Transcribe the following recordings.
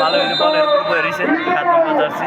ভালো হয়েছে বলের উপরে রয়েছে সাত number jersey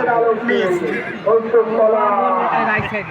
And I said,